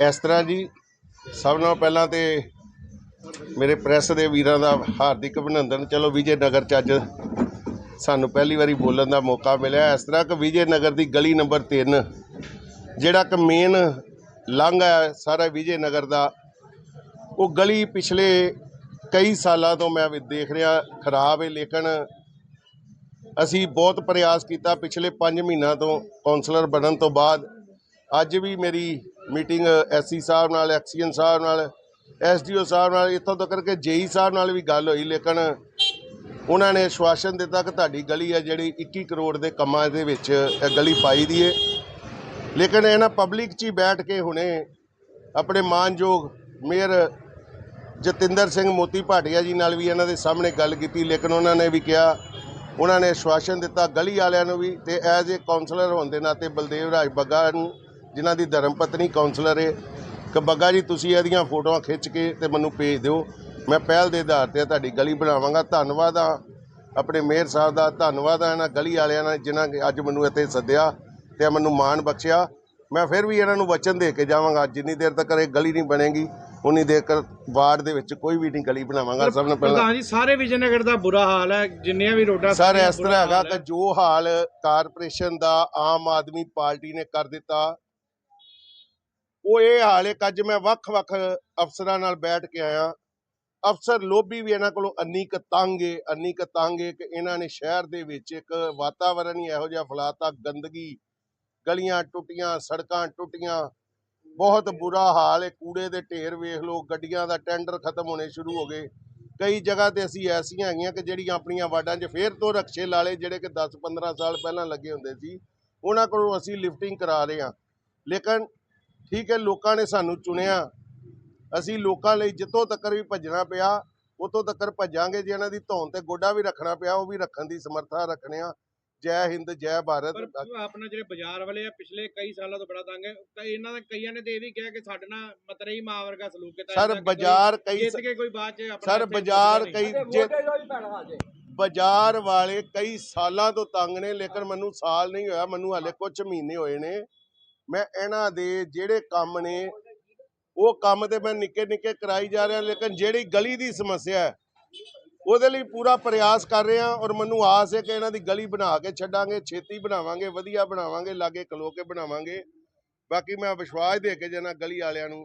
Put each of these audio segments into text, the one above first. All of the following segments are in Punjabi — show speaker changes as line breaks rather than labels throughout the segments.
ਇਸ ਤਰ੍ਹਾਂ ਜੀ, ਸਭ ਨਾਲੋਂ ਪਹਿਲਾਂ ਤੇ ਮੇਰੇ ਪ੍ਰੈਸ ਦੇ ਵੀਰਾਂ ਦਾ ਹਾਰਦਿਕ ਅਭਿਨੰਦਨ। ਚਲੋ ਵਿਜੇ ਨਗਰ ਚ ਅੱਜ ਸਾਨੂੰ ਪਹਿਲੀ ਵਾਰੀ ਬੋਲਣ ਦਾ ਮੌਕਾ ਮਿਲਿਆ। ਇਸ ਤਰ੍ਹਾਂ ਕਿ ਵਿਜੇ ਨਗਰ ਦੀ ਗਲੀ ਨੰਬਰ 3 ਜਿਹੜਾ ਕਿ ਮੇਨ ਲੰਘ ਹੈ ਸਾਰਾ ਵਿਜੇ ਨਗਰ ਦਾ, ਉਹ ਗਲੀ ਪਿਛਲੇ ਕਈ ਸਾਲਾਂ ਤੋਂ ਮੈਂ ਦੇਖ ਰਿਹਾ, ਖਰਾਬ ਹੈ ਲੇਕਿਨ ਅਸੀਂ ਬਹੁਤ ਪ੍ਰਯਾਸ ਕੀਤਾ। ਪਿਛਲੇ 5 ਮਹੀਨਿਆਂ ਤੋਂ ਕਾਉਂਸਲਰ ਬਣਨ ਤੋਂ ਬਾਅਦ ਅੱਜ ਵੀ ਮੇਰੀ ਮੀਟਿੰਗ ਐਸਸੀ ਸਾਹਿਬ ਨਾਲ, ਐਕਸੀਅਨ ਸਾਹਿਬ ਨਾਲ, ਐਸਡੀਓ ਸਾਹਿਬ ਨਾਲ, ਇੱਥੋਂ ਤੱਕ ਕਿ ਜੇਈ ਸਾਹਿਬ ਨਾਲ ਵੀ ਗੱਲ ਹੋਈ, ਲੇਕਿਨ ਉਹਨਾਂ ਨੇ ਆਸ਼ਵਾਸਨ ਦਿੱਤਾ ਕਿ ਤੁਹਾਡੀ ਗਲੀ ਹੈ ਜਿਹੜੀ 21 ਕਰੋੜ ਦੇ ਕੰਮਾਂ ਦੇ ਵਿੱਚ ਇਹ ਗਲੀ ਪਾਈ ਦੀ ਹੈ ਲੇਕਿਨ ਇਹਨਾਂ ਪਬਲਿਕ 'ਚ ਹੀ ਬੈਠ ਕੇ ਹੁਣੇ ਆਪਣੇ ਮਾਨਯੋਗ ਮੇਅਰ ਜਤਿੰਦਰ ਸਿੰਘ ਮੋਤੀ ਭਾਟੀਆ ਜੀ ਨਾਲ ਵੀ ਇਹਨਾਂ ਦੇ ਸਾਹਮਣੇ ਗੱਲ ਕੀਤੀ, ਲੇਕਿਨ ਉਹਨਾਂ ਨੇ ਵੀ ਕਿਹਾ, ਉਹਨਾਂ ਨੇ ਆਸ਼ਵਾਸਨ ਦਿੱਤਾ ਗਲੀ ਵਾਲਿਆਂ ਨੂੰ ਵੀ ਤੇ ਐਜ਼ ਏ ਕਾਉਂਸਲਰ ਹੋਣ ਦੇ ਨਾਤੇ ਬਲਦੇਵ ਰਾਜ ਬੱਗਾ ਨੂੰ ਜਿਨ੍ਹਾਂ ਦੀ ਧਰਮ ਪਤਨੀ ਕਾਉਂਸਲਰ ਹੈ ਕਿ ਬੱਗਾ ਜੀ ਤੁਸੀਂ ਇਹਦੀਆਂ ਫੋਟੋਆਂ ਖਿੱਚ ਕੇ ਤੇ ਮੈਨੂੰ ਭੇਜ ਦਿਓ। ਮੈਂ ਪਹਿਲ ਦੇ ਆਧਾਰ ਤੇ ਤੁਹਾਡੀ ਗਲੀ ਬਣਾਵਾਂਗਾ। ਧੰਨਵਾਦ ਆ ਆਪਣੇ ਮੇਅਰ ਸਾਹਿਬ ਦਾ। ਧੰਨਵਾਦ ਆ ਇਹਨਾਂ ਗਲੀ ਵਾਲਿਆਂ ਨਾਲ ਜਿਨ੍ਹਾਂ ਨੇ ਅੱਜ ਮੈਨੂੰ ਇੱਥੇ ਸੱਦਿਆ ਤੇ ਮੈਨੂੰ ਮਾਣ ਬਖਸ਼ਿਆ। ਮੈਂ ਫਿਰ ਵੀ ਇਹਨਾਂ ਨੂੰ ਵਚਨ ਦੇ ਕੇ ਜਾਵਾਂਗਾ। ਜਿੰਨੀ ਦੇਰ ਤੱਕ ਇਹ ਗਲੀ ਨਹੀਂ ਬਣੇਗੀ ਉਨੀ ਦੇਰ ਤੱਕ ਵਾਰਡ ਦੇ ਵਿੱਚ ਕੋਈ ਵੀ ਨਹੀਂ ਗਲੀ ਬਣਾਵਾਂਗਾ। ਸਭ ਤੋਂ ਪਹਿਲਾਂ
ਪ੍ਰਧਾਨ ਜੀ ਸਾਰੇ ਵਿਜੇਨਗਰ ਦਾ ਬੁਰਾ ਹਾਲ ਹੈ। ਜਿੰਨੀਆਂ ਵੀ ਰੋਡਾਂ
ਸਰ ਇਸ ਤਰ੍ਹਾਂ ਹੈਗਾ ਕਿ। ਜੋ ਹਾਲ ਕਾਰਪੋਰੇਸ਼ਨ ਦਾ ਆਮ ਆਦਮੀ ਪਾਰਟੀ ਨੇ ਕਰ ਦਿੱਤਾ ਉਹ ਇਹ ਹਾਲ ਹੈ ਅੱਜ ਮੈਂ ਵੱਖ-ਵੱਖ ਅਫਸਰਾਂ ਨਾਲ ਬੈਠ ਕੇ ਆਇਆ। ਅਫਸਰ ਲੋਭੀ ਵੀ ਇਹਨਾਂ ਕੋਲੋਂ ਅੰਨੀ ਕੁ ਤੰਗ ਏ ਅੰਨੀ ਕੁ ਤੰਗ ਏ ਕਿ ਇਹਨਾਂ ਨੇ ਸ਼ਹਿਰ ਦੇ ਵਿੱਚ ਇੱਕ ਵਾਤਾਵਰਣ ਹੀ ਇਹੋ ਜਿਹਾ ਫੈਲਾਤਾ, ਗੰਦਗੀ, ਗਲੀਆਂ ਟੁੱਟੀਆਂ, ਸੜਕਾਂ ਟੁੱਟੀਆਂ। ਬਹੁਤ ਬੁਰਾ ਹਾਲ ਹੈ ਕੂੜੇ ਦੇ ਢੇਰ ਵੇਖ ਲਓ, ਗੱਡੀਆਂ ਦਾ ਟੈਂਡਰ ਖਤਮ ਹੋਣੇ ਸ਼ੁਰੂ ਹੋ ਗਏ। ਕਈ ਜਗ੍ਹਾ ਤੇ ਅਸੀਂ ਐਸੀਆਂ ਹੈਗੀਆਂ ਕਿ ਜਿਹੜੀਆਂ ਆਪਣੀਆਂ ਵਾਰਡਾਂ 'ਚ ਫੇਰ ਤੋਂ ਰਕਸ਼ੇ ਲਾਲੇ ਜਿਹੜੇ ਕਿ 10-15 ਸਾਲ ਪਹਿਲਾਂ ਲੱਗੇ ਹੁੰਦੇ ਸੀ। ਉਹਨਾਂ ਕੋਲੋਂ ਅਸੀਂ ਲਿਫਟਿੰਗ ਕਰਾ ਰਹੇ ਹਾਂ। ਲੇਕਿਨ ਠੀਕ ਹੈ ਲੋਕਾਂ ਨੇ ਸਾਨੂੰ ਚੁਣਿਆ। ਅਸੀਂ ਲੋਕਾਂ ਲਈ ਜਿੱਥੋਂ ਤੱਕ ਵੀ ਭੱਜਣਾ ਪਿਆ ਉਤੋਂ ਤੱਕ ਭੱਜਾਂਗੇ ਜੇ ਇਹਨਾਂ ਦੀ ਧੌਣ ਤੇ ਗੋਡਾ ਵੀ ਰੱਖਣਾ ਪਿਆ ਉਹ ਵੀ ਰੱਖਣ ਦੀ ਸਮਰੱਥਾ ਰੱਖਣੇ ਆ ਜੈ ਹਿੰਦ ਜੈ ਭਾਰਤ।
ਪਰ ਆਪਣਾ ਜਿਹੜੇ ਬਾਜ਼ਾਰ ਵਾਲੇ ਆ ਪਿਛਲੇ ਕਈ ਸਾਲਾਂ ਤੋਂ ਬੜਾ ਤੰਗ ਹੈ ਤਾਂ ਇਹਨਾਂ ਦਾ ਕਈਆਂ ਨੇ ਤੇ ਇਹ ਵੀ ਕਿਹਾ ਕਿ ਸਾਡੇ ਨਾਲ ਮਤਰੇਈ ਮਾਂ ਵਰਗਾ ਸਲੂਕ ਕੀਤਾ
ਸਰ ਬਾਜ਼ਾਰ
ਕੋਈ
ਕਈ
ਜਿੱਤ ਕੇ ਕੋਈ ਬਾਅਦ ਚ ਆਪਣਾ
ਸਰ ਬਾਜ਼ਾਰ। ਕਈ ਬਾਜ਼ਾਰ ਵਾਲੇ ਕਈ ਸਾਲਾਂ ਤੋਂ ਤੰਗ ਨੇ ਲੇਕਿਨ ਮੈਨੂੰ ਸਾਲ ਨਹੀਂ ਹੋਇਆ ਮੈਨੂੰ ਹਾਲੇ ਕੁਝ ਮਹੀਨੇ ਹੋਏ ਨੇ। ਮੈਂ ਇਹਨਾਂ ਦੇ ਜਿਹੜੇ ਕੰਮ ਨੇ, ਉਹ ਕੰਮ ਤੇ ਮੈਂ ਨਿੱਕੇ ਨਿੱਕੇ ਕਰਾਈ ਜਾ ਰਿਹਾ, ਲੇਕਿਨ ਜਿਹੜੀ ਗਲੀ ਦੀ ਸਮੱਸਿਆ ਹੈ, ਉਹਦੇ ਲਈ ਪੂਰਾ ਪ੍ਰਯਾਸ ਕਰ ਰਹੇ ਹਾਂ ਔਰ ਮੈਨੂੰ ਆਸ ਹੈ ਕਿ ਇਹਨਾਂ ਦੀ ਗਲੀ ਬਣਾ ਕੇ ਛੱਡਾਂਗੇ, ਛੇਤੀ ਬਣਾਵਾਂਗੇ, ਵਧੀਆ ਬਣਾਵਾਂਗੇ, ਲਾਗੇ ਖਲੋ ਕੇ ਬਣਾਵਾਂਗੇ। ਬਾਕੀ ਮੈਂ ਵਿਸ਼ਵਾਸ ਦੇ ਕੇ ਜਾਣਾ ਗਲੀ ਵਾਲਿਆਂ ਨੂੰ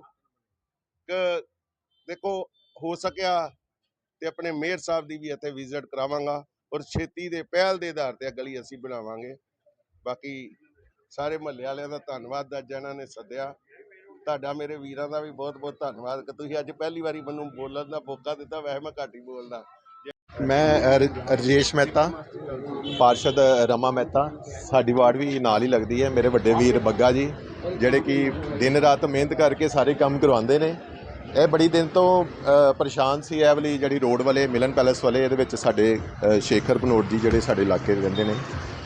ਕਿ ਦੇਖੋ, ਹੋ ਸਕਿਆ ਤੇ ਆਪਣੇ ਮੇਅਰ ਸਾਹਿਬ ਦੀ ਵੀ ਇੱਥੇ ਵਿਜ਼ਿਟ ਕਰਾਵਾਂਗਾ ਔਰ ਛੇਤੀ ਦੇ ਪਹਿਲ ਦੇ ਆਧਾਰ ਤੇ ਇਹ ਗਲੀ ਅਸੀਂ ਬਣਾਵਾਂਗੇ। ਬਾਕੀ ਸਾਰੇ ਮਹੱਲੇ ਵਾਲਿਆਂ ਦਾ ਧੰਨਵਾਦ ਦਾ ਇਹਨਾਂ ਨੇ ਸੱਦਿਆ। ਤੁਹਾਡਾ ਮੇਰੇ ਵੀਰਾਂ ਦਾ ਵੀ ਬਹੁਤ ਬਹੁਤ ਧੰਨਵਾਦ ਕਿ ਤੁਸੀਂ ਅੱਜ ਪਹਿਲੀ ਵਾਰੀ ਮੈਨੂੰ ਬੋਲਣ ਦਾ ਮੌਕਾ ਦਿੱਤਾ। ਵੈਸੇ ਮੈਂ ਘੱਟ ਹੀ ਬੋਲਦਾ।
ਮੈਂ ਰ- ਰਜੇਸ਼ ਮਹਿਤਾ, ਪਾਰਸ਼ਦ, ਰਮਾ ਮਹਿਤਾ, ਸਾਡੀ ਵਾਰਡ ਵੀ ਨਾਲ ਹੀ ਲੱਗਦੀ ਹੈ। ਮੇਰੇ ਵੱਡੇ ਵੀਰ ਬੱਗਾ ਜੀ, ਜਿਹੜੇ ਕਿ ਦਿਨ ਰਾਤ ਮਿਹਨਤ ਕਰਕੇ ਸਾਰੇ ਕੰਮ ਕਰਵਾਉਂਦੇ ਨੇ। ਇਹ ਬੜੀ ਦਿਨ ਤੋਂ ਪਰੇਸ਼ਾਨ ਸੀ ਇਹ ਵਾਲੀ ਜਿਹੜੀ ਰੋਡ ਵਾਲੇ ਮਿਲਨ ਪੈਲੇਸ ਵਾਲੇ, ਇਹਦੇ ਵਿੱਚ ਸਾਡੇ ਸ਼ੇਖਰ ਬਨੋਟ ਜੀ ਜਿਹੜੇ ਸਾਡੇ ਇਲਾਕੇ ਦੇ ਰਹਿੰਦੇ ਨੇ।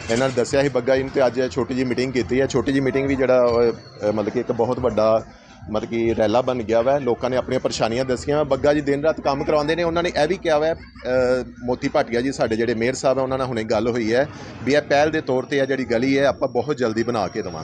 ਇਹਨਾਂ ਨੇ ਦੱਸਿਆ ਸੀ ਬੱਗਾ ਜੀ ਨੂੰ ਤੇ ਅੱਜ ਇਹ ਛੋਟੀ ਜੀ ਮੀਟਿੰਗ ਕੀਤੀ ਹੈ। ਛੋਟੀ ਜੀ ਮੀਟਿੰਗ ਵੀ ਜਿਹੜਾ ਅ, ਮਤਲਬ ਕਿ ਇੱਕ ਬਹੁਤ ਵੱਡਾ ਮਤਲਬ ਕਿ ਰੈਲਾ ਬਣ ਗਿਆ ਵਾ। ਲੋਕਾਂ ਨੇ ਆਪਣੀਆਂ ਪਰੇਸ਼ਾਨੀਆਂ ਦੱਸੀਆਂ ਬੱਗਾ ਜੀ ਦਿਨ ਰਾਤ ਕੰਮ ਕਰਵਾਉਂਦੇ ਨੇ। ਉਹਨਾਂ ਨੇ ਇਹ ਵੀ ਕਿਹਾ ਵਾ ਅ, ਮੋਤੀ ਭਾਟੀਆ ਜੀ ਸਾਡੇ ਜਿਹੜੇ ਮੇਅਰ ਸਾਹਿਬ ਆ ਉਹਨਾਂ ਨਾਲ ਹੁਣੇ ਗੱਲ ਹੋਈ ਹੈ ਵੀ ਇਹ ਪਹਿਲ ਦੇ ਤੌਰ ਤੇ ਆ ਜਿਹੜੀ ਗਲੀ ਹੈ ਆਪਾਂ ਬਹੁਤ ਜਲਦੀ ਬਣਾ ਕੇ ਦੇਵਾਂਗੇ।